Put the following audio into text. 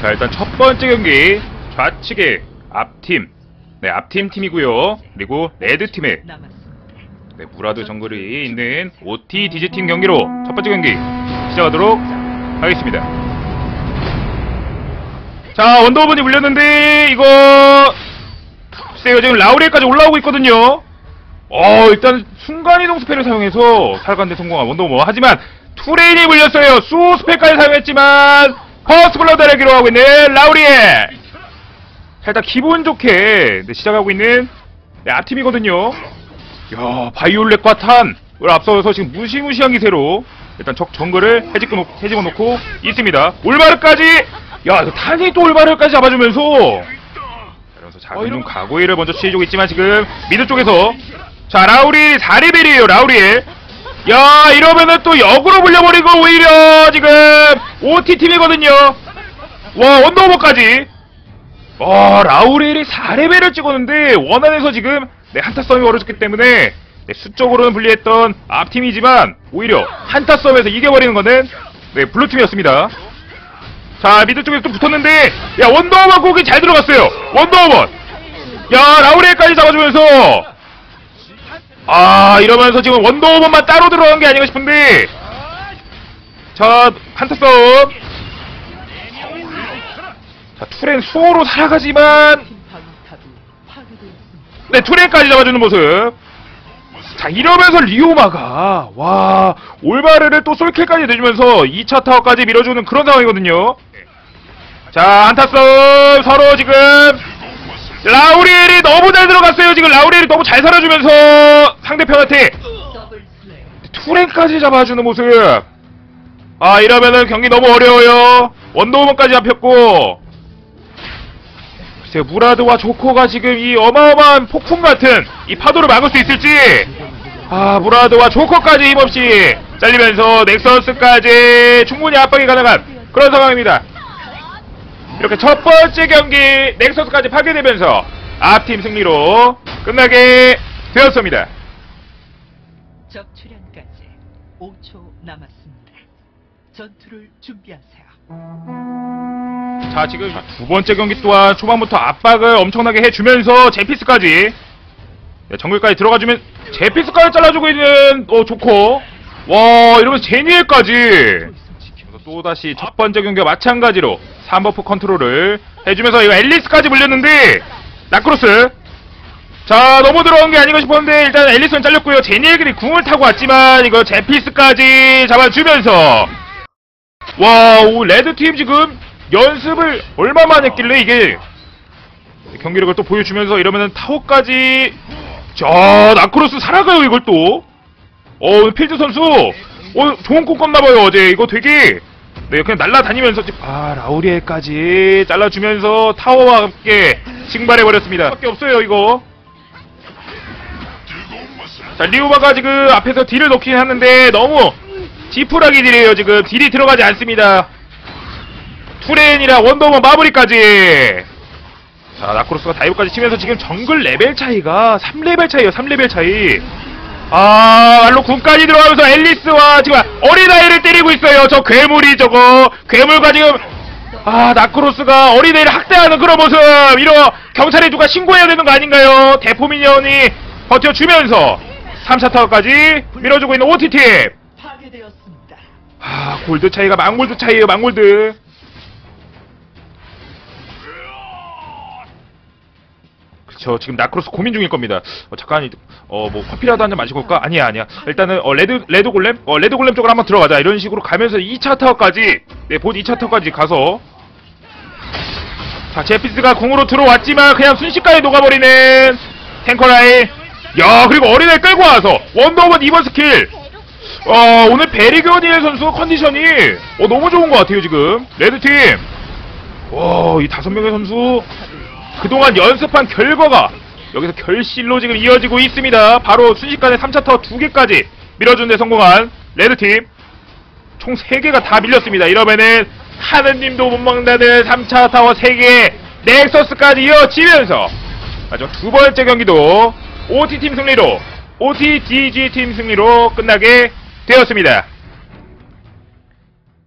자 일단 첫 번째 경기 좌측에 앞팀. 네 앞팀 팀이고요. 그리고 남았습니다. 네, 무라드 정글이 있는 OT 디지팀 경기로 첫 번째 경기 시작하도록 하겠습니다. 자 원더우먼이 물렸는데 이거 글쎄요 지금 라우리에까지 올라오고 있거든요. 어 일단 순간이동 스펠을 사용해서 살간대 성공한 원더우먼 하지만 투레인이 물렸어요. 수 스펠까지 사용했지만 퍼스트 블러드를 기록하고 있는 라우리에 자 일단 기분 좋게 네, 시작하고 있는 네, 앞팀이거든요. 야 바이올렛과 탄을 앞서서 지금 무시무시한 기세로 일단 적 정글을 해집어 놓고, 해집어 놓고 있습니다. 올바르까지! 야 탄이 또 올바르까지 잡아주면서. 이러면서 작은 좀 가고이를 먼저 취해주고 있지만 지금 미드 쪽에서. 자 라우리 4레벨이에요 라우리 야 이러면은 또 역으로 불려버리고 오히려 지금 OT팀이거든요. 와 원더오버까지. 와 라우렐이 4레벨을 찍었는데 원안에서 지금 네, 한타 싸움이 벌어졌기 때문에 네, 수적으로는 불리했던 앞팀이지만 오히려 한타 싸움에서 이겨버리는 거는 네, 블루팀이었습니다. 자 미드 쪽에서 또 붙었는데 야 원더우먼 공이 잘 들어갔어요. 원더우먼 야 라우렐까지 잡아주면서 아 이러면서 지금 원더우먼만 따로 들어간 게 아닌가 싶은데 자 한타 싸움 자 투렌 수호로 살아가지만. 네, 투레까지 잡아주는 모습. 자, 이러면서 리오마가, 와, 올바르를 또 솔킬까지 내주면서 2차 타워까지 밀어주는 그런 상황이거든요. 자, 한타 싸움, 서로 지금, 라우리엘이 너무 잘 들어갔어요. 지금 라우리엘이 너무 잘 살아주면서 상대편한테. 투렌까지 잡아주는 모습. 아, 이러면은 경기 너무 어려워요. 원더우먼까지 잡혔고. 글쎄요, 무라드와 조커가 지금 이 어마어마한 폭풍 같은 이 파도를 막을 수 있을지. 아, 무라드와 조커까지 힘없이 잘리면서 넥서스까지 충분히 압박이 가능한 그런 상황입니다. 이렇게 첫 번째 경기 넥서스까지 파괴되면서 앞팀 승리로 끝나게 되었습니다. 적 출현까지 5초 남았습니다. 전투를 준비하세요. 자 지금 두 번째 경기 또한 초반부터 압박을 엄청나게 해주면서 제피스까지 네, 정글까지 들어가주면 제피스까지 잘라주고 있는 어 좋고 와 이러면서 제니엘까지 또다시 첫 번째 경기와 마찬가지로 3버프 컨트롤을 해주면서 이거 앨리스까지 물렸는데 나크로스 자 너무 들어간 게 아닌가 싶었는데 일단 앨리스는 잘렸고요 제니엘들이 궁을 타고 왔지만 이거 제피스까지 잡아주면서 와, 오, 레드팀 지금 연습을 얼마만 했길래 이게 경기력을 또 보여주면서 이러면은 타워까지 자, 나크로스 살아가요, 이걸 또. 어, 필드 선수. 어, 좋은 꿈 꿨나봐요, 어제. 이거 되게. 네, 그냥 날라다니면서, 아, 라우리엘까지 잘라주면서 타워와 함께 징발해버렸습니다. 밖에 없어요, 이거. 자, 리오바가 지금 앞에서 딜을 넣긴 하는데 너무 지푸라기 딜이에요, 지금. 딜이 들어가지 않습니다. 투렌이랑 원더우먼 마무리까지. 자, 나크로스가 다이브까지 치면서 지금 정글 레벨 차이가 3레벨 차이에요, 3레벨 차이. 아, 말로 군까지 들어가면서 앨리스와 지금 어린아이를 때리고 있어요. 저 괴물이 저거. 괴물과 지금, 아, 나크로스가 어린아이를 학대하는 그런 모습. 이러, 경찰에 누가 신고해야 되는 거 아닌가요? 대포미니언이 버텨주면서 3차 타워까지 밀어주고 있는 OTT. 아, 골드 차이가 망골드 차이에요, 망골드. 그쵸, 지금 나크로스 고민 중일 겁니다. 어, 잠깐, 이- 어, 뭐, 커피라도 한 잔 마시고 올까? 아니야, 아니야. 일단은, 어, 레드, 레드 골렘? 어, 레드 골렘 쪽으로 한번 들어가자. 이런 식으로 가면서 2차 타워까지, 네, 본 2차 타워까지 가서. 자, 제피스가 공으로 들어왔지만, 그냥 순식간에 녹아버리는 탱커 라인. 야, 그리고 어린애 끌고 와서, 원더우먼 2번 스킬. 어, 오늘 베리교니엘 선수 컨디션이 어, 너무 좋은 것 같아요, 지금. 레드팀. 와, 이 다섯 명의 선수 그동안 연습한 결과가 여기서 결실로 지금 이어지고 있습니다. 바로 순식간에 3차 타워 2개까지 밀어준 데 성공한 레드팀. 총 3개가 다 밀렸습니다. 이러면은 하느님도 못 먹는다는 3차 타워 3개 넥서스까지 이어지면서 마지막 두 번째 경기도 OT팀 승리로 OTDG팀 승리로 끝나게 되었습니다.